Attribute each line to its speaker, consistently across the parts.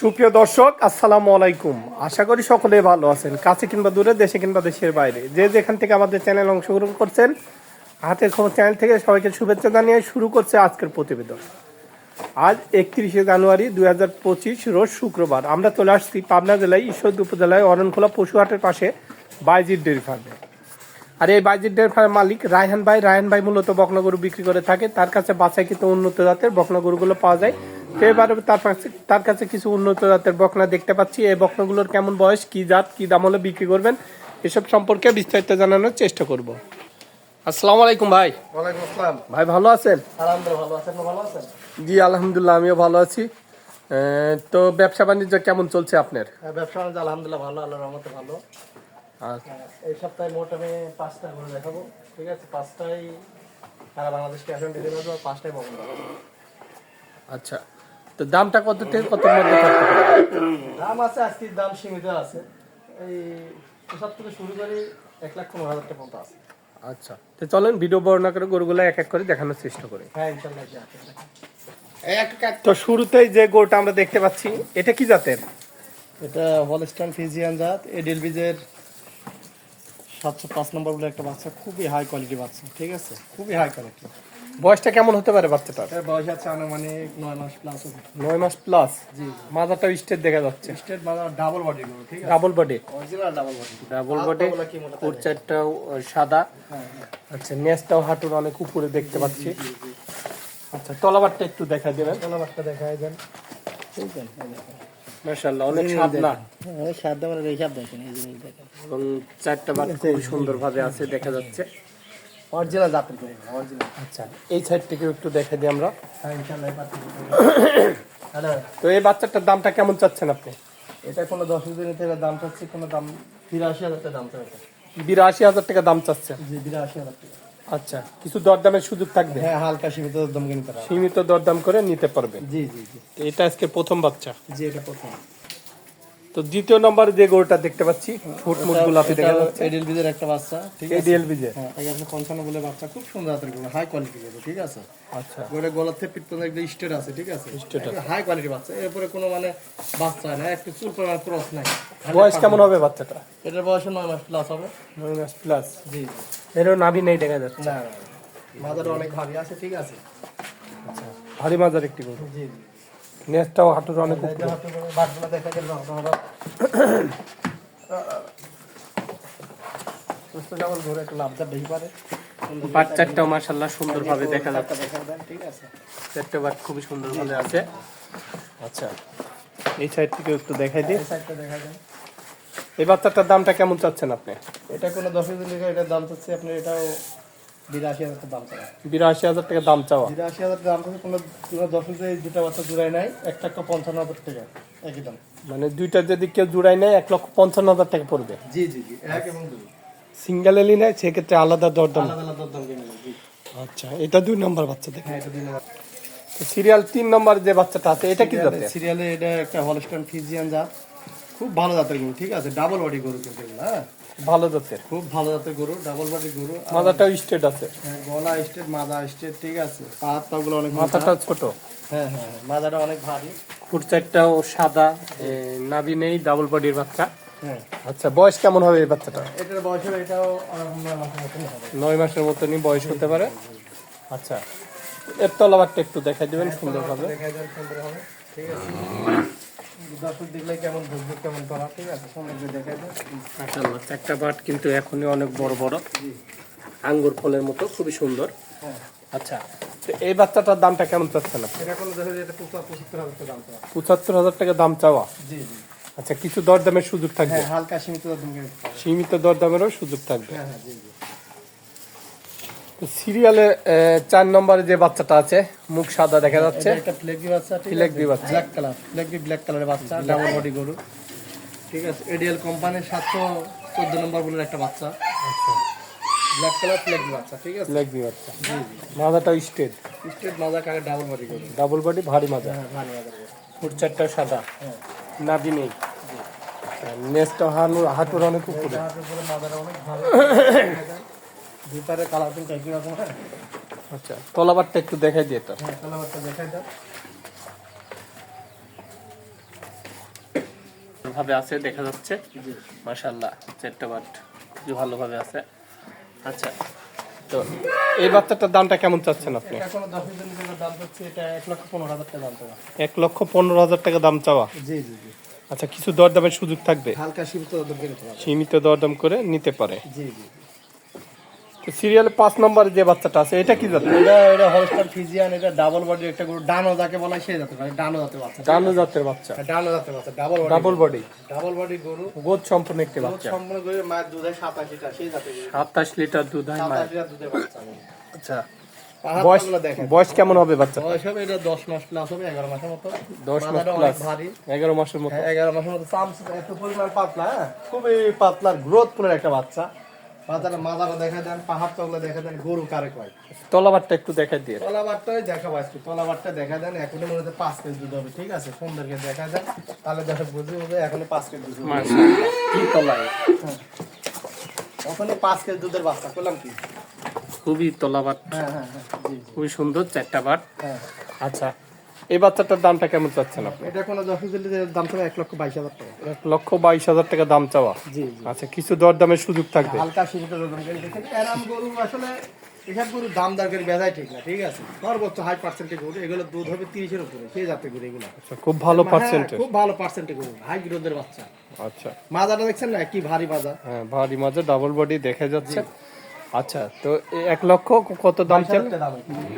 Speaker 1: সুপ্রিয় দর্শক, আসসালামু আলাইকুম। আশা করি সকলে ভালো আছেন। কাছে কিংবা দূরে, দেশে কিংবা দেশের বাইরে। যে যেখান থেকে আমাদের চ্যানেল অংশগ্রহণ করছেন, হাতের খবর চ্যানেল থেকে সবাইকে শুভেচ্ছা জানিয়ে শুরু করছে আজকের প্রতিবেদন। আজ একত্রিশে জানুয়ারি দুই হাজার পঁচিশ রোজ শুক্রবার। আমরা চলে আসছি পাবনা জেলায়, ঈশ্বরদী উপজেলায়, অরণখোলা পশুহাটের পাশে বাইজির ডেয়ারি ফার্মে। আর এই বাইজির ডেয়ারি ফার্মের মালিক রায়হান ভাই। রায়হান ভাই মূলত বকনা গরু বিক্রি করে থাকে। তার কাছে বাছাই কিন্তু উন্নত জাতের বকনা গরুগুলো পাওয়া যায়। এবারে তার কাছে তার কাছে কিছু উন্নত জাতের বকনা দেখতে পাচ্ছি। এই বকনাগুলোর কেমন বয়স কি জাত কি দাম হলে বিক্রি করবেন এসব সম্পর্কে বিস্তারিত জানানোর চেষ্টা করব। আসসালামু আলাইকুম ভাই।
Speaker 2: ওয়ালাইকুম আসসালাম।
Speaker 1: ভাই ভালো আছেন?
Speaker 2: আলহামদুলিল্লাহ ভালো আছেন ভালো আছেন?
Speaker 1: জি আলহামদুলিল্লাহ আমিও ভালো আছি। তো ব্যবসা বাণিজ্য কেমন চলছে আপনার?
Speaker 2: হ্যাঁ, ব্যবসা বাণিজ্য আলহামদুলিল্লাহ ভালো আল্লাহর রহমতে ভালো। হ্যাঁ, এই সপ্তাহে মোট আমি পাঁচটা ঘুরে দেখাবো ঠিক আছে? পাঁচটাই সারা বাংলাদেশ ক্যাশ অন ডেলিভারি পাঁচটাই বন্ধ
Speaker 1: আচ্ছা তো দামটা কত থেকে কত মধ্যে থাকতে পারে?
Speaker 2: দাম আছে আজকের দাম সীমিত আছে। এই পোশাক থেকে শুরু করে এক লাখ পনেরো হাজার টাকা পর্যন্ত আছে।
Speaker 1: আচ্ছা তো চলেন ভিডিও বর্ণনা করে গরুগুলো এক এক করে দেখানোর চেষ্টা করি।
Speaker 2: হ্যাঁ ইনশাল্লাহ
Speaker 1: তো শুরুতেই যে গরুটা আমরা দেখতে পাচ্ছি এটা কি জাতের?
Speaker 2: এটা হলস্টাইন ফিজিয়ান জাত। এডিএল বিজের সাতশো পাঁচ নম্বর বলে একটা বাচ্চা খুবই হাই কোয়ালিটি বাচ্চা ঠিক আছে? খুবই হাই কোয়ালিটি
Speaker 1: বয়সটা কেমন হতে পারে বাচ্চাটার?
Speaker 2: এর বয়স আছে আনুমানিক নয় মাস প্লাস হবে
Speaker 1: নয় মাস প্লাস
Speaker 2: জি।
Speaker 1: মাথাটা স্টেট দেখা যাচ্ছে।
Speaker 2: স্টেট মানে ডাবল বডি ঠিক আছে?
Speaker 1: Double body
Speaker 2: original double body
Speaker 1: double body
Speaker 2: পাগুলো কি মোটা
Speaker 1: কোট চারটাও সাদা।
Speaker 2: হ্যাঁ
Speaker 1: আচ্ছা নেসটাও হাঁটুর অনেক উপরে দেখতে পাচ্ছি। আচ্ছা তলাবারটা একটু দেখা দেবেন।
Speaker 2: চলো বাচ্চা দেখাই দেন।
Speaker 1: মাশাআল্লাহ অনেক সাদনা।
Speaker 2: সাত দামের হিসাব দেখেন এই জিনিস দেখেন।
Speaker 1: এবং চারটা বার খুব সুন্দরভাবে আছে দেখা যাচ্ছে।
Speaker 2: অরিজিনাল জাতের করে অরিজিনাল
Speaker 1: আচ্ছা এই সাইড থেকে একটু দেখা দিই আমরা।
Speaker 2: হ্যাঁ
Speaker 1: তো এই বাচ্চাটার দামটা কেমন চাচ্ছেন আপনি?
Speaker 2: এটা কোনো দশ দিন থেকে দাম চাচ্ছি কোনো দাম বিরাশি হাজার টাকা দাম চাচ্ছে।
Speaker 1: বিরাশি হাজার টাকা দাম চাচ্ছেন?
Speaker 2: জি বিরাশি হাজার টাকা।
Speaker 1: আচ্ছা কিছু দরদামের সুযোগ থাকবে?
Speaker 2: হ্যাঁ হালকা সীমিত দাম কিনতে
Speaker 1: সীমিত দরদাম করে নিতে পারবেন
Speaker 2: জি জি জি।
Speaker 1: এটা আজকে প্রথম বাচ্চা।
Speaker 2: জি এটা প্রথম।
Speaker 1: তো দ্বিতীয় নম্বরে যে গরুটা দেখতে পাচ্ছি ফুট মুট গোলাপি দেখা যাচ্ছে
Speaker 2: এডিএল বিজের একটা বাচ্চা ঠিক আছে?
Speaker 1: এডিএল বিজে
Speaker 2: হ্যাঁ এগারোশো পঞ্চান্ন বলে বাচ্চা খুব সুন্দর জাতের গরু হাই কোয়ালিটি গরু ঠিক আছে?
Speaker 1: আচ্ছা।
Speaker 2: গোটা গলার থেকে পর্যন্ত একদম স্টেট আছে ঠিক আছে? স্টেট হাই কোয়ালিটি বাচ্চা এরপরে কোনো মানে বাচ্চা না একটু চুল পরিমাণ ক্রস নাই।
Speaker 1: বয়স কেমন হবে বাচ্চাটা?
Speaker 2: এটার বয়স নয় মাস প্লাস হবে।
Speaker 1: নয় মাস প্লাস
Speaker 2: জি।
Speaker 1: এরও নাভি নেই দেখা যাচ্ছে।
Speaker 2: না মাদার অনেক ভারী আছে ঠিক আছে?
Speaker 1: আচ্ছা ভারী মাজার একটি গরু।
Speaker 2: জি জি।
Speaker 1: নেসটাও হাঁটুর অনেক বাচ্চাটাও মাশাল্লাহ সুন্দরভাবে দেখা যাচ্ছে।
Speaker 2: ঠিক আছে।
Speaker 1: চারটে বাট খুবই সুন্দরভাবে আছে। আচ্ছা। এই সাইড থেকে একটু দেখাই দিই।
Speaker 2: এই দেখা দেন।
Speaker 1: এই বাচ্চাটার দামটা কেমন চাচ্ছেন আপনি?
Speaker 2: এটা কোনো দশ হাজার এটার দাম চাচ্ছে আপনি এটাও বিরাশি হাজার টাকা দাম
Speaker 1: বিরাশি হাজার টাকা দাম চাওয়া?
Speaker 2: বিরাশি হাজার দাম চাচ্ছে কোনো কোনো দশ দুটা বাচ্চা নাই পঞ্চান্ন হাজার টাকা একই দাম।
Speaker 1: মানে দুইটা যদি কেউ জুড়াই নেয় এক লক্ষ পঞ্চান্ন হাজার টাকা পড়বে?
Speaker 2: জি জি জি এক এবং দুই।
Speaker 1: সিঙ্গেল এলি নেয় সেক্ষেত্রে আলাদা দরদাম?
Speaker 2: আলাদা
Speaker 1: আচ্ছা এটা দুই নম্বর বাচ্চা দেখে।
Speaker 2: হ্যাঁ
Speaker 1: সিরিয়াল তিন নম্বর যে বাচ্চাটা আছে এটা কি জাতের?
Speaker 2: সিরিয়ালে এটা একটা হলস্টন ফিজিয়ান জাত। খুব ভালো জাতের গরু ঠিক আছে? ডাবল বডি গরু কিন্তু হ্যাঁ?
Speaker 1: ভালো জাতের।
Speaker 2: খুব ভালো জাতের গরু ডাবল বডি গরু।
Speaker 1: মাথাটাও স্টেট আছে।
Speaker 2: হ্যাঁ, গলা স্টেট মাথা স্টেট ঠিক আছে। পা হাত পাগুলো অনেক
Speaker 1: মাথাটা ছোট।
Speaker 2: হ্যাঁ হ্যাঁ হ্যাঁ, মাথাটা অনেক ভারী।
Speaker 1: ফুট চারটাও সাদা নাভি নেই ডাবল বডির বাচ্চা।
Speaker 2: হ্যাঁ।
Speaker 1: আচ্ছা বয়স কেমন হবে এই বাচ্চাটা
Speaker 2: এটার বয়সের এটাও নয় মাসের মতনই হবে।
Speaker 1: বয়স হতে পারে। আচ্ছা এর তলাবারটা একটু দেখাই দিবেন সুন্দরভাবে।
Speaker 2: দেখা যায় সুন্দর হবে ঠিক আছে। দর্শক দেখলে কেমন বুঝবে কেমন করা ঠিক আছে? সুন্দর দেখা যায়
Speaker 1: মাশাআল্লাহ চারটা বাট কিন্তু এখনই অনেক বড় বড়। আঙ্গুর ফলের মতো খুবই সুন্দর।
Speaker 2: হ্যাঁ।
Speaker 1: আচ্ছা তো এই বাচ্চাটার দামটা কেমন চাচ্ছেন আপনি?
Speaker 2: এটা কোনো দেখা যায় এটা পঁচাত্তর হাজার টাকা দাম পাওয়া
Speaker 1: পঁচাত্তর হাজার টাকা দাম চাওয়া?
Speaker 2: জি জি।
Speaker 1: আচ্ছা কিছু দরদামের সুযোগ থাকবে?
Speaker 2: হ্যাঁ হালকা সীমিত নিতে
Speaker 1: সীমিত দরদামেরও সুযোগ থাকবে।
Speaker 2: হ্যাঁ হ্যাঁ জি জি।
Speaker 1: তো সিরিয়ালে চার নম্বরে যে বাচ্চাটা আছে মুখ সাদা দেখা যাচ্ছে।
Speaker 2: একটা ফ্লেগি বাচ্চা। ব্ল্যাক কালার ব্ল্যাক কালারের বাচ্চা। ডাবল বডি গরু। ঠিক আছে এডিএল কোম্পানির সাতশো চোদ্দ নম্বর বলে একটা বাচ্চা।
Speaker 1: আচ্ছা।
Speaker 2: ব্ল্যাক কালার ফ্লেগবি বাচ্চা ঠিক আছে?
Speaker 1: বাচ্চা। স্টেট
Speaker 2: স্টেট মাজা ডাবল বডি গরু।
Speaker 1: ডাবল বডি ভারী মাজা
Speaker 2: হ্যাঁ মাজা
Speaker 1: ফুট চারটা সাদা।
Speaker 2: হ্যাঁ।
Speaker 1: নাভি নেই। হাঁটুর অনেক উপরে।
Speaker 2: হাতের উপরে মাজাটা অনেক ভালো। পারে কালার কিন্তু একই রকম হ্যাঁ?
Speaker 1: আচ্ছা তলাবারটা একটু দেখাই দিয়ে এটা।
Speaker 2: হ্যাঁ কালারটা দেখাই দাও।
Speaker 1: ভালোভাবে আছে দেখা যাচ্ছে। মাশাল্লাহ চারটা বাট ভালোভাবে আছে। আচ্ছা তো এই বাচ্চাটার দামটা কেমন চাচ্ছেন আপনি?
Speaker 2: এক লক্ষ পনেরো হাজার টাকা দাম
Speaker 1: চাওয়া।
Speaker 2: জি জি জি।
Speaker 1: আচ্ছা কিছু দরদামের সুযোগ থাকবে?
Speaker 2: হালকা সীমিত
Speaker 1: সীমিত দরদাম করে নিতে পারে।
Speaker 2: জি জি।
Speaker 1: তো সিরিয়ালে পাঁচ নম্বরে যে বাচ্চাটা আছে এটা কি জাতের?
Speaker 2: এটা এটা হলস্টার ফিজিয়ান এটা ডাবল বডির একটা গরু ডানো যাকে বলা হয় সেই জাতের মানে ডানো জাতের বাচ্চা।
Speaker 1: ডানো জাতের বাচ্চা।
Speaker 2: ডানো জাতের বাচ্চা double body
Speaker 1: double body
Speaker 2: double body গরু।
Speaker 1: গোদ সম্পূর্ণ একটি বাচ্চা।
Speaker 2: সম্পূর্ণ করে মায়ের দুধ হয় সাতাশিটা সেই জাতের গরু।
Speaker 1: সাতাশ লিটার দুধ হয় মায়ের।
Speaker 2: সাতাশ লিটার দুধের বাচ্চা।
Speaker 1: আচ্ছা। বয়স কেমন হবে বাচ্চা
Speaker 2: বয়স হবে এটা দশ মাস প্লাস হবে এগারো মাসের মতো।
Speaker 1: দশ মাস প্লাস
Speaker 2: অনেক ভারী।
Speaker 1: এগারো মাসের মতো।
Speaker 2: হ্যাঁ, এগারো মাসের মতো। চামচ এত পরিমাণ পাতলা হ্যাঁ খুবই পাতলা গ্রোথ ফুলের একটা বাচ্চা। দেখা দেন পাহাড় তগলা দেখা দেন গরু কারে কয়?
Speaker 1: তলাবারটা একটু দেখাই দিয়ে
Speaker 2: তলাবারটাই দেখা পাচ্ছি তলাবারটা দেখা দেন এখনই মনে হচ্ছে পাঁচ কেজি দুধ হবে ঠিক আছে? সুন্দরকে দেখা দেন তাহলে দেখা বুঝে এখনই পাঁচ কেজি দুধ হবে।
Speaker 1: মাশাআল্লাহ। কি তলায়?
Speaker 2: ওখানে পাঁচ কেজি দুধের বাচ্চা করলাম কি?
Speaker 1: খুবই তলাবার
Speaker 2: হ্যাঁ হ্যাঁ হ্যাঁ
Speaker 1: খুবই সুন্দর চারটা বাট।
Speaker 2: হ্যাঁ।
Speaker 1: আচ্ছা। এই বাচ্চাটার দামটা কেমন চাচ্ছেন আপনি?
Speaker 2: এটা কোনো দশ কেজি দাম ছিল এক লক্ষ বাইশ হাজার টাকা।
Speaker 1: এক লক্ষ বাইশ হাজার টাকা দাম চাওয়া?
Speaker 2: জি
Speaker 1: আচ্ছা কিছু দরদামের সুযোগ থাকবে?
Speaker 2: হালকা সীমিত দাম করে দেখেন এরাম গরু আসলে এসব গরু দাম দর করে বেজায় ঠিক না ঠিক আছে? সর্বোচ্চ হাই পার্সেন্টেজ গরু এগুলো দুধ হবে তিরিশের উপরে সেই জাতের গরু এগুলো।
Speaker 1: আচ্ছা খুব ভালো
Speaker 2: হ্যাঁ,
Speaker 1: পার্সেন্টেজ
Speaker 2: খুব ভালো পার্সেন্টেজ গরু হাই গ্রোথের বাচ্চা।
Speaker 1: আচ্ছা।
Speaker 2: মাজাটা দেখছেন না? কি ভারী মাজা
Speaker 1: হ্যাঁ ভারী মাঝে ডাবল বডি দেখা যাচ্ছে। আচ্ছা তো এক লক্ষ কত দাম
Speaker 2: একটা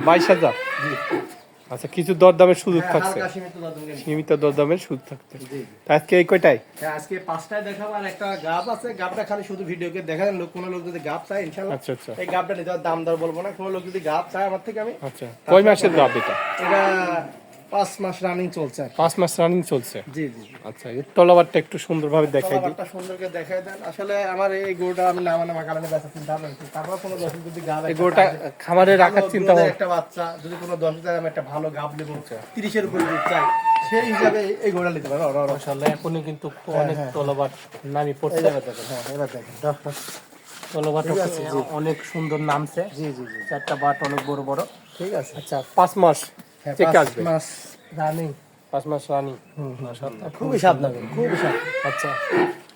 Speaker 1: বাইশ হাজার?
Speaker 2: জি।
Speaker 1: আচ্ছা কিছু দরদামের সুযোগ
Speaker 2: হ্যাঁ,
Speaker 1: থাকছে।
Speaker 2: সীমিত
Speaker 1: দরদামের সুযোগ থাকছে। আজকে এই কয়টাই
Speaker 2: হ্যাঁ, আজকে পাঁচটায় দেখাবো আর একটা গাব আছে। গাবটা খালি শুধু ভিডিওকে দেখান লোক কোনো লোক যদি গাব চায় ইনশাআল্লাহ
Speaker 1: আচ্ছা আচ্ছা।
Speaker 2: এই গাবটা নিতে দাম দর বলব না কোন লোক যদি গাব চায় আমার থেকে আমি
Speaker 1: আচ্ছা কয় মাসের গাব এটা?
Speaker 2: এটা পাঁচ মাস রানিং চলছে
Speaker 1: পাঁচ মাস রানিং চলছে?
Speaker 2: জি জি
Speaker 1: আচ্ছা এর তলাবারটা একটু সুন্দরভাবে দেখাই
Speaker 2: সুন্দরকে দেখাই দেন। আসলে আমার এই গরুটা আমি বেচা চিন্তা করছি। তারপর কোনো দর্শক যদি গাব
Speaker 1: এই গরুটা খামারে রাখার চিন্তা ভাবনা।
Speaker 2: একটা বাচ্চা যদি কোনো দর্শক আমি একটা ভালো গাব নেব। তিরিশের উপরে দুধ চাই। সেই হিসাবে এই গরুটা নিতে পারবে। ওরা- ওরা-
Speaker 1: মাশাআল্লাহ এখনই কিন্তু অনেক তলাবার নামি পড়ছে।
Speaker 2: হ্যাঁ এবার দেখেন।
Speaker 1: তলাবারটা। অনেক সুন্দর নামছে।
Speaker 2: জি জি জি।
Speaker 1: চারটা বাট অনেক বড় বড়।
Speaker 2: ঠিক আছে।
Speaker 1: আচ্ছা পাঁচ মাস।
Speaker 2: হ্যাঁ,
Speaker 1: চেক
Speaker 2: পাঁচ
Speaker 1: আসবে
Speaker 2: মাস রানিং।
Speaker 1: পাঁচ মাস রানিং।
Speaker 2: খুবই স্বাদ খুবই স্বাদ
Speaker 1: আচ্ছা।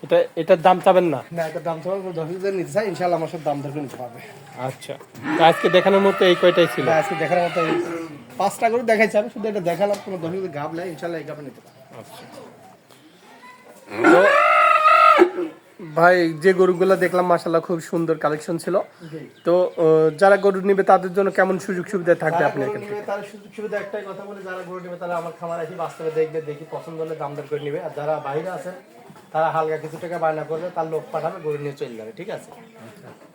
Speaker 1: এটা এটার দাম চাবেন না?
Speaker 2: না এটা দাম তোমার দশ হাজার নিতে চাই ইনশাল্লাহ আমার সব দাম করে নিতে পারবে।
Speaker 1: আচ্ছা। আজকে দেখানোর মতো এই কয়টাই ছিল?
Speaker 2: আজকে দেখার মতো এই পাঁচটা করে দেখাইছি আমি শুধু এটা দেখালাম কোনো দশ হাজার গাব ইনশাল্লাহ এই গাবে নিতে পারবে।
Speaker 1: আচ্ছা। ভাই যে গরুগুলো দেখলাম মাশাল্লাহ খুব সুন্দর কালেকশন ছিল। তো যারা গরু নিবে তাদের জন্য কেমন সুযোগ সুবিধা থাকবে
Speaker 2: যারা
Speaker 1: আপনার
Speaker 2: গরু
Speaker 1: এখানে
Speaker 2: নিবে তার সুযোগ সুবিধা একটাই কথা বলে যারা গরু নেবে তারা আমার খামার এসে বাস্তবে দেখবে দেখি পছন্দ হলে দাম দর করে নিবে। আর যারা বাইরে আছেন তারা হালকা কিছু টাকা বায়না করবে তার লোক পাঠাবে গরু নিয়ে চলে যাবে ঠিক আছে?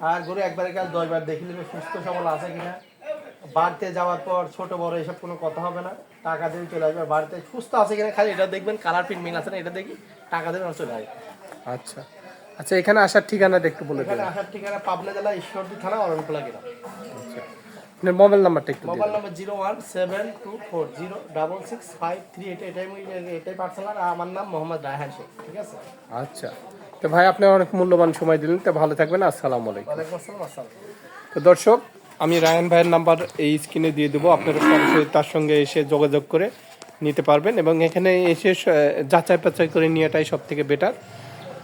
Speaker 2: আর গরু একবারে কাল দশবার দেখে নেবে সুস্থ সবল আছে কিনা? বাড়িতে যাওয়ার পর ছোট বড় এসব কোনো কথা হবে না। টাকা দিয়ে চলে আসবে বাড়িতে সুস্থ আছে কিনা খালি এটা দেখবেন কালার প্রিন্ট মিল আছে না এটা দেখি টাকা দেবেন আর চলে আসবে।
Speaker 1: আচ্ছা। আচ্ছা এখানে আসার ঠিকানাটা একটু বলে
Speaker 2: এখানে আসার ঠিকানা পাবনা জেলা ঈশ্বরদী থানা অরণকুলা গ্রাম।
Speaker 1: আচ্ছা। আপনার মোবাইল নাম্বারটা একটু
Speaker 2: mobile number zero one seven two four zero double six five three eight এটাই আমি- এটাই পার্সোনাল আর আমার নাম মোহাম্মদ রায়হান শেখ ঠিক আছে?
Speaker 1: আচ্ছা। তো ভাই আপনি অনেক মূল্যবান সময় দিলেন তো ভালো থাকবেন আসসালামু আলাইকুম।
Speaker 2: ওয়ালাইকুম আসসালাম আসসালাম।
Speaker 1: তো দর্শক আমি রায়ান ভাইয়ের নাম্বার এই স্ক্রিনে দিয়ে দেবো আপনারা সরাসরি তার সঙ্গে এসে যোগাযোগ করে নিতে পারবেন এবং এখানে এসে যাচাই পাচাই করে নেওয়াটাই সব থেকে বেটার